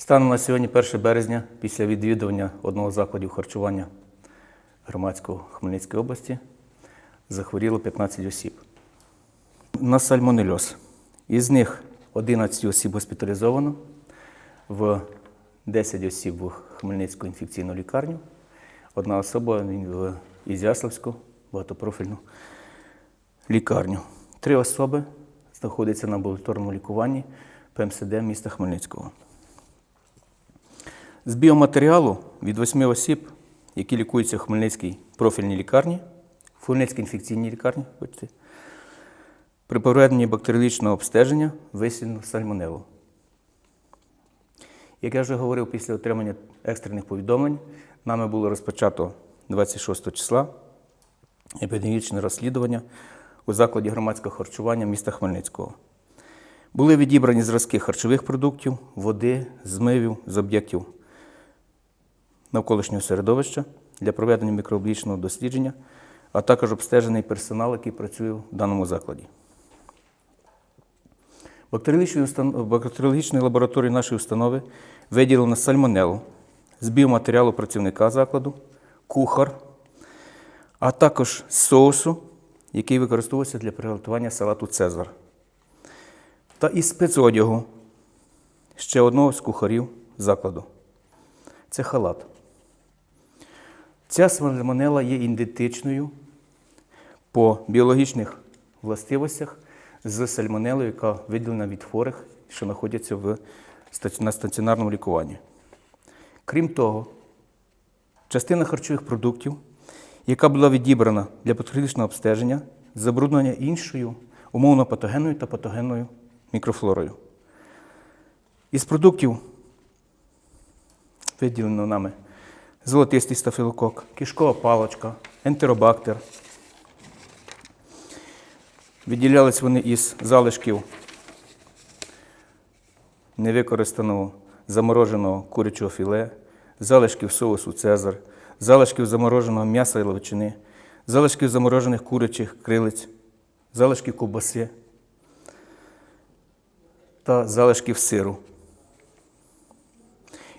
Станом на сьогодні, 1 березня, після відвідування одного закладів харчування громадського Хмельницької області, захворіло 15 осіб. На сальмонельоз. Із них 11 осіб госпіталізовано, в 10 осіб в Хмельницьку інфекційну лікарню, одна особа в Ізяславську багатопрофільну лікарню. Три особи знаходяться на амбулаторному лікуванні ПМСД міста Хмельницького. З біоматеріалу від восьми осіб, які лікуються в Хмельницькій профільній лікарні, в Хмельницькій інфекційній лікарні, бачите, при проведенні бактеріологічного обстеження висіяно сальмонелу. Як я вже говорив, після отримання екстрених повідомлень нами було розпочато 26 числа епідеміологічне розслідування у закладі громадського харчування міста Хмельницького. Були відібрані зразки харчових продуктів, води, змивів з об'єктів навколишнього середовища для проведення мікробіологічного дослідження, а також обстежений персонал, який працює в даному закладі. Бактеріологічної лабораторії нашої установи виділено сальмонелу з біоматеріалу працівника закладу, кухар, а також соусу, який використовується для приготування салату Цезар, та із спецодягу ще одного з кухарів закладу. Це халат. Ця сальмонела є ідентичною по біологічних властивостях з сальмонелою, яка виділена від хворих, що знаходяться в, на стаціонарному лікуванні. Крім того, частина харчових продуктів, яка була відібрана для патологічного обстеження, забруднення іншою умовно патогенною та патогенною мікрофлорою. Із продуктів виділено нами золотистий стафілокок, кишкова паличка, ентеробактер. Відділялись вони із залишків невикористаного замороженого курячого філе, залишків соусу Цезар, залишків замороженого м'яса і ловчини, залишків заморожених курячих крилиць, залишків ковбаси та залишків сиру.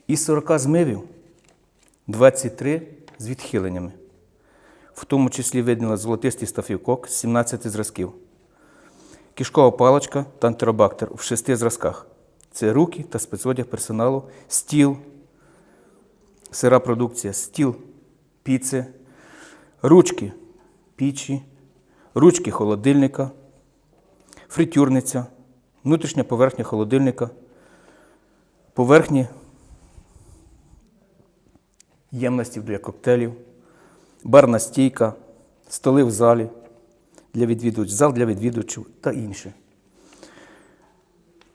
Із 40 змивів 23 з відхиленнями, в тому числі виділено золотистий стафілокок з 17 зразків, кишкова паличка та антеробактер в 6 зразках. Це руки та спецодяг персоналу, стіл, сира продукція, стіл піци, ручки пічі, ручки холодильника, фритюрниця, внутрішня поверхня холодильника, поверхні ємності для коктейлів, барна стійка, столи в залі для відвідувачів, зал для відвідувачів та інше.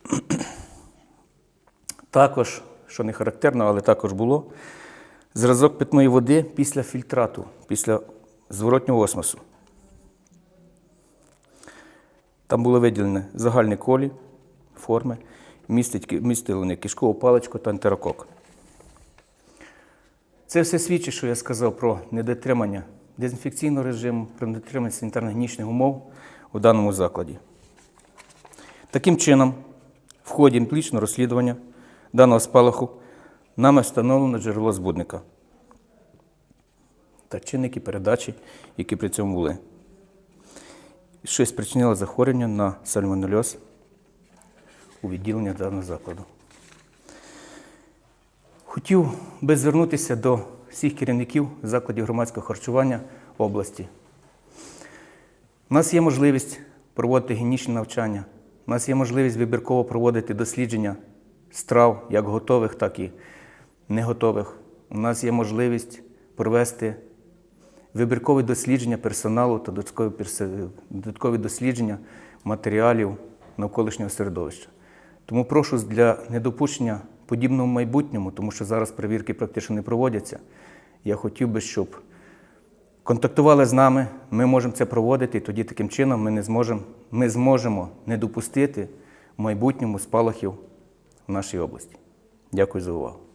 Також, що не характерно, але також було, зразок питної води після фільтрату, після зворотнього осмосу. Там було виділені загальні колі, форми, містили кишкову паличку та антерокок. Це все свідчить, що я сказав про недотримання дезінфекційного режиму, про недотримання санітарно-гігієнічних умов у даному закладі. Таким чином, в ході емплічного розслідування даного спалаху нами встановлено джерело збудника та чинники передачі, які при цьому були. Що спричинило захворювання на сальмонельоз у відділення даного закладу. Хотів би звернутися до всіх керівників закладів громадського харчування області. У нас є можливість проводити гігієнічне навчання, у нас є можливість вибірково проводити дослідження страв, як готових, так і неготових. У нас є можливість провести вибіркові дослідження персоналу та додаткові дослідження матеріалів навколишнього середовища. Тому прошу для недопущення подібного в майбутньому, тому що зараз перевірки практично не проводяться. Я хотів би, щоб контактували з нами, ми можемо це проводити, і тоді таким чином ми, не зможемо, ми зможемо не допустити в майбутньому спалахів в нашій області. Дякую за увагу.